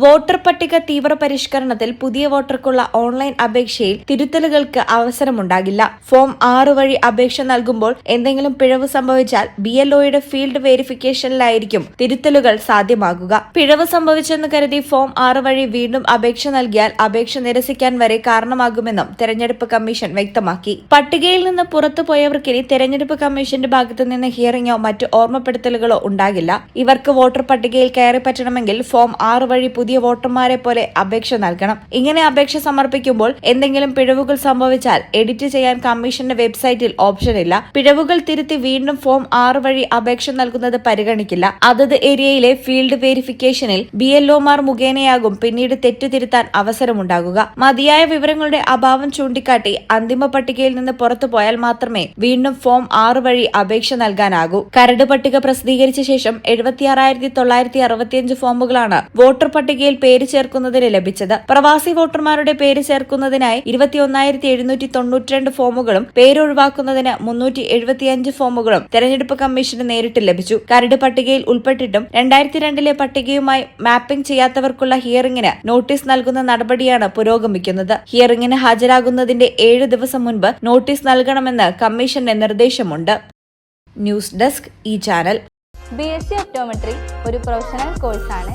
Voter പട്ടിക തീവ്ര പരിഷ്കരണത്തിൽ പുതിയ വോട്ടർക്കുള്ള ഓൺലൈൻ അപേക്ഷയിൽ തിരുത്തലുകൾക്ക് അവസരമുണ്ടാകില്ല. ഫോം ആറ് വഴി അപേക്ഷ നൽകുമ്പോൾ എന്തെങ്കിലും പിഴവ് സംഭവിച്ചാൽ ബി എൽ ഒയുടെ ഫീൽഡ് വെരിഫിക്കേഷനിലായിരിക്കും തിരുത്തലുകൾ സാധ്യമാകുക. പിഴവ് സംഭവിച്ചെന്ന് കരുതി ഫോം ആറ് വഴി വീണ്ടും അപേക്ഷ നൽകിയാൽ അപേക്ഷ നിരസിക്കാൻ വരെ കാരണമാകുമെന്നും തെരഞ്ഞെടുപ്പ് കമ്മീഷൻ വ്യക്തമാക്കി. പട്ടികയിൽ നിന്ന് പുറത്തുപോയവർക്കിനി തെരഞ്ഞെടുപ്പ് കമ്മീഷന്റെ ഭാഗത്തു നിന്ന് ഹിയറിംഗോ മറ്റ് ഓർമ്മപ്പെടുത്തലുകളോ ഉണ്ടാകില്ല. ഇവർക്ക് വോട്ടർ പട്ടികയിൽ കയറി പറ്റണമെങ്കിൽ ഫോം ആറ് വഴി പുതിയ വോട്ടർമാരെ പോലെ അപേക്ഷ നൽകണം. ഇങ്ങനെ അപേക്ഷ സമർപ്പിക്കുമ്പോൾ എന്തെങ്കിലും പിഴവുകൾ സംഭവിച്ചാൽ എഡിറ്റ് ചെയ്യാൻ കമ്മീഷന്റെ വെബ്സൈറ്റിൽ ഓപ്ഷൻ ഇല്ല. പിഴവുകൾ തിരുത്തി വീണ്ടും ഫോം ആറ് വഴി അപേക്ഷ നൽകുന്നത് പരിഗണിക്കില്ല. അതത് ഏരിയയിലെ ഫീൽഡ് വെരിഫിക്കേഷനിൽ ബി എൽ ഒമാർ മുഖേനയാകും പിന്നീട് തെറ്റുതിരുത്താൻ അവസരമുണ്ടാകുക. മതിയായ വിവരങ്ങളുടെ അഭാവം ചൂണ്ടിക്കാട്ടി അന്തിമ പട്ടികയിൽ നിന്ന് പുറത്തു പോയാൽ മാത്രമേ വീണ്ടും ഫോം ആറ് വഴി അപേക്ഷ നൽകാനാകൂ. കരട് പട്ടിക പ്രസിദ്ധീകരിച്ച ശേഷം എഴുപത്തിയാറായിരത്തി തൊള്ളായിരത്തി അറുപത്തിയഞ്ച് ഫോമുകളാണ് വോട്ടർ പട്ടികയിൽ പേര് ചേർക്കുന്നതിന് ലഭിച്ചത്. പ്രവാസി വോട്ടർമാരുടെ പേര് ചേർക്കുന്നതിനായി ഇരുപത്തിയൊന്നായിരത്തി എഴുന്നൂറ്റി തൊണ്ണൂറ്റിരണ്ട് ഫോമുകളും പേരൊഴിവാക്കുന്നതിന് മുന്നൂറ്റി എഴുപത്തിയഞ്ച് ഫോമുകളും തെരഞ്ഞെടുപ്പ് കമ്മീഷന് നേരിട്ട് ലഭിച്ചു. കരട് പട്ടികയിൽ ഉൾപ്പെട്ടിട്ടും രണ്ടായിരത്തി രണ്ടിലെ പട്ടികയുമായി മാപ്പിംഗ് ചെയ്യാത്തവർക്കുള്ള ഹിയറിംഗിന് നോട്ടീസ് നൽകുന്ന നടപടിയാണ് പുരോഗമിക്കുന്നത്. ഹിയറിംഗിന് ഹാജരാകുന്നതിന്റെ ഏഴ് ദിവസം മുൻപ് നോട്ടീസ് നൽകണമെന്ന് കമ്മീഷന്റെ നിർദ്ദേശമുണ്ട്. ന്യൂസ് ഡെസ്ക് ഈ channel. B S C optometry ഒരു പ്രൊഫഷണൽ കോഴ്സാണ്.